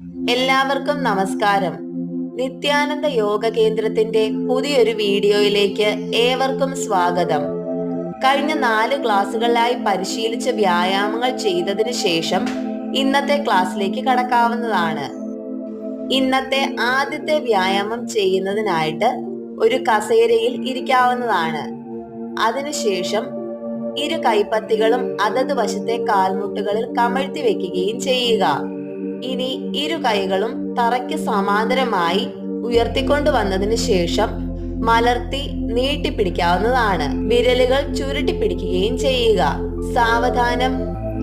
എല്ലാവർക്കും നമസ്കാരം. നിത്യാനന്ദ യോഗ കേന്ദ്രത്തിന്റെ പുതിയൊരു വീഡിയോയിലേക്ക് ഏവർക്കും സ്വാഗതം. കഴിഞ്ഞ നാല് ക്ലാസ്സുകളിലായി പരിശീലിച്ച വ്യായാമങ്ങൾ ചെയ്തതിനു ശേഷം ഇന്നത്തെ ക്ലാസ്സിലേക്ക് കടക്കാവുന്നതാണ്. ഇന്നത്തെ ആദ്യത്തെ വ്യായാമം ചെയ്യുന്നതിനായിട്ട് ഒരു കസേരയിൽ ഇരിക്കാവുന്നതാണ്. അതിനുശേഷം ഇരു കൈപ്പത്തികളും അതത് വശത്തെ കാൽമുട്ടുകളിൽ കമഴ്ത്തി വെക്കുകയും ചെയ്യുക. ഇനി ഇരു കൈകളും തറയ്ക്ക് സമാന്തരമായി ഉയർത്തിക്കൊണ്ടു വന്നതിന് ശേഷം മലർത്തി നീട്ടിപ്പിടിക്കാവുന്നതാണ്. വിരലുകൾ ചുരുട്ടി പിടിക്കുകയും ചെയ്യുക. സാവധാനം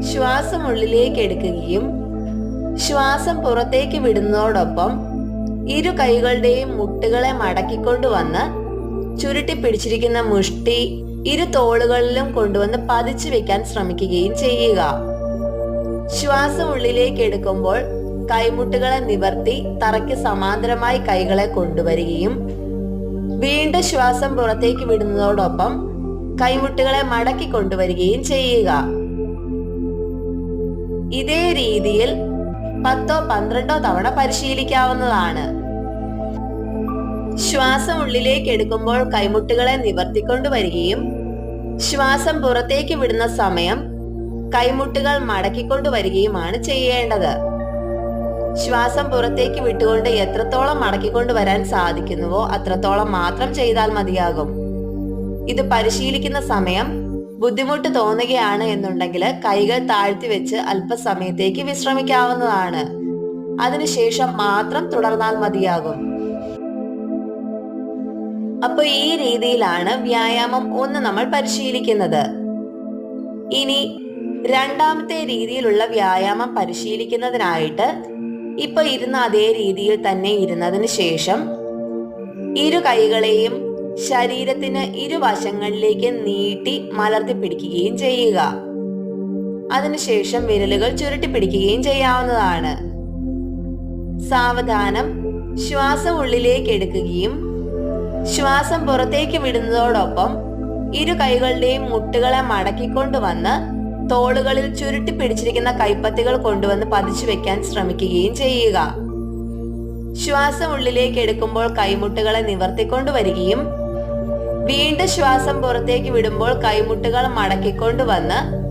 ശ്വാസം ഉള്ളിലേക്ക് എടുക്കുകയും ശ്വാസം പുറത്തേക്ക് വിടുന്നതോടൊപ്പം ഇരു കൈകളുടെയും മുട്ടുകളെ മടക്കിക്കൊണ്ടുവന്ന് ചുരുട്ടി പിടിച്ചിരിക്കുന്ന മുഷ്ടി ഇരു തോളുകളിലും കൊണ്ടുവന്ന് പതിച്ചു വെക്കാൻ ശ്രമിക്കുകയും ചെയ്യുക. ശ്വാസം ഉള്ളിലേക്ക് എടുക്കുമ്പോൾ കൈമുട്ടുകളെ നിവർത്തി തറയ്ക്ക് സമാന്തരമായി കൈകളെ കൊണ്ടുവരികയും വീണ്ടും ശ്വാസം പുറത്തേക്ക് വിടുന്നതോടൊപ്പം കൈമുട്ടുകളെ മടക്കി കൊണ്ടുവരികയും ചെയ്യുക. ഇതേ രീതിയിൽ പത്തോ പന്ത്രണ്ടോ തവണ പരിശീലിക്കാവുന്നതാണ്. ശ്വാസം ഉള്ളിലേക്ക് എടുക്കുമ്പോൾ കൈമുട്ടുകളെ നിവർത്തിക്കൊണ്ടു വരികയും ശ്വാസം പുറത്തേക്ക് വിടുന്ന സമയം കൈമുട്ടുകൾ മടക്കിക്കൊണ്ടു വരികയുമാണ് ചെയ്യേണ്ടത്. ശ്വാസം പുറത്തേക്ക് വിട്ടുകൊണ്ട് എത്രത്തോളം മടക്കിക്കൊണ്ടു വരാൻ സാധിക്കുന്നുവോ അത്രത്തോളം മാത്രം ചെയ്താൽ മതിയാകും. ഇത് പരിശീലിക്കുന്ന സമയം ബുദ്ധിമുട്ട് തോന്നുകയാണ് എന്നുണ്ടെങ്കിൽ കൈകൾ താഴ്ത്തി വെച്ച് അല്പസമയത്തേക്ക് വിശ്രമിക്കാവുന്നതാണ്. അതിനുശേഷം മാത്രം തുടർന്നാൽ മതിയാകും. അപ്പൊ ഈ രീതിയിലാണ് വ്യായാമം ഒന്ന് നമ്മൾ പരിശീലിക്കുന്നത്. ഇനി രണ്ടാമത്തെ രീതിയിലുള്ള വ്യായാമം പരിശീലിക്കുന്നതിനായിട്ട് ഇപ്പൊ ഇരുന്ന അതേ രീതിയിൽ തന്നെ ഇരുന്നതിന് ശേഷം ഇരു കൈകളെയും ശരീരത്തിന് ഇരുവശങ്ങളിലേക്ക് നീട്ടി മലർത്തി പിടിക്കുകയും ചെയ്യുക. അതിനുശേഷം വിരലുകൾ ചുരുട്ടി പിടിക്കുകയും ചെയ്യാവുന്നതാണ്. സാവധാനം ശ്വാസം ഉള്ളിലേക്ക് എടുക്കുകയും ശ്വാസം പുറത്തേക്ക് വിടുന്നതോടൊപ്പം ഇരു കൈകളുടെയും മുട്ടുകളെ മടക്കിക്കൊണ്ടുവന്ന് തോളുകളിൽ ചുരുട്ടി പിടിച്ചിരിക്കുന്ന കൈപ്പത്തികൾ കൊണ്ടുവന്ന് പതിച്ചു വെക്കാൻ ശ്രമിക്കുകയും ചെയ്യുക. ശ്വാസം ഉള്ളിലേക്ക് എടുക്കുമ്പോൾ കൈമുട്ടുകളെ നിവർത്തിക്കൊണ്ടു വരികയും വീണ്ടും ശ്വാസം പുറത്തേക്ക് വിടുമ്പോൾ കൈമുട്ടുകൾ മടക്കിക്കൊണ്ടുവന്ന്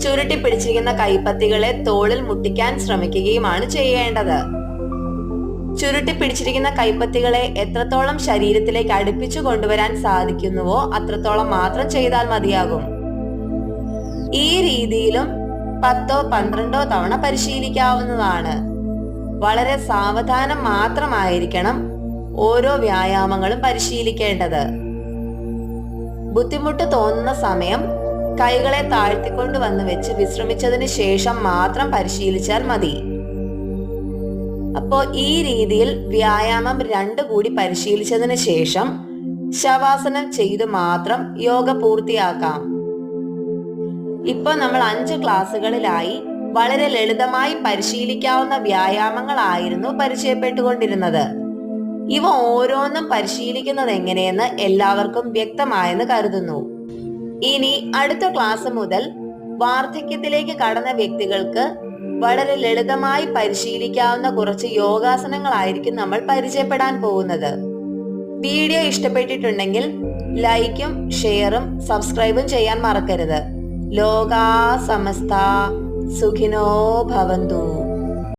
ചുരുട്ടി പിടിച്ചിരിക്കുന്ന കൈപ്പത്തികളെ തോളിൽ മുട്ടിക്കാൻ ശ്രമിക്കുകയുമാണ് ചെയ്യേണ്ടത്. ചുരുട്ടി പിടിച്ചിരിക്കുന്ന കൈപ്പത്തികളെ എത്രത്തോളം ശരീരത്തിലേക്ക് അടുപ്പിച്ചു കൊണ്ടുവരാൻ സാധിക്കുന്നുവോ അത്രത്തോളം മാത്രം ചെയ്താൽ മതിയാകും. ഈ രീതിയിലും പത്തോ പന്ത്രണ്ടോ തവണ പരിശീലിക്കാവുന്നതാണ്. വളരെ സാവധാനം മാത്രമായിരിക്കണം ഓരോ വ്യായാമങ്ങളും പരിശീലിക്കേണ്ടത്. ബുദ്ധിമുട്ട് തോന്നുന്ന സമയം കൈകളെ താഴ്ത്തിക്കൊണ്ട് വന്ന് വെച്ച് വിശ്രമിച്ചതിന് ശേഷം മാത്രം പരിശീലിച്ചാൽ മതി. അപ്പോ ഈ രീതിയിൽ വ്യായാമം രണ്ടു കൂടി പരിശീലിച്ചതിന് ശേഷം ശവാസനം ചെയ്തു മാത്രം യോഗ പൂർത്തിയാക്കാം. ഇപ്പൊ നമ്മൾ അഞ്ച് ക്ലാസ്സുകളിലായി വളരെ ലളിതമായി പരിശീലിക്കാവുന്ന വ്യായാമങ്ങളായിരുന്നു പരിചയപ്പെട്ടുകൊണ്ടിരുന്നത്. ഇവ ഓരോന്നും പരിശീലിക്കുന്നത് എങ്ങനെയെന്ന് എല്ലാവർക്കും വ്യക്തമായെന്ന് കരുതുന്നു. ഇനി അടുത്ത ക്ലാസ് മുതൽ വാർദ്ധക്യത്തിലേക്ക് കടന്ന വ്യക്തികൾക്ക് വളരെ ലളിതമായി പരിശീലിക്കാവുന്ന കുറച്ച് യോഗാസനങ്ങളായിരിക്കും നമ്മൾ പരിചയപ്പെടാൻ പോകുന്നത്. വീഡിയോ ഇഷ്ടപ്പെട്ടിട്ടുണ്ടെങ്കിൽ ലൈക്കും ഷെയറും സബ്സ്ക്രൈബും ചെയ്യാൻ മറക്കരുത്. लोगा समस्ता सुखिनो भवन्तु।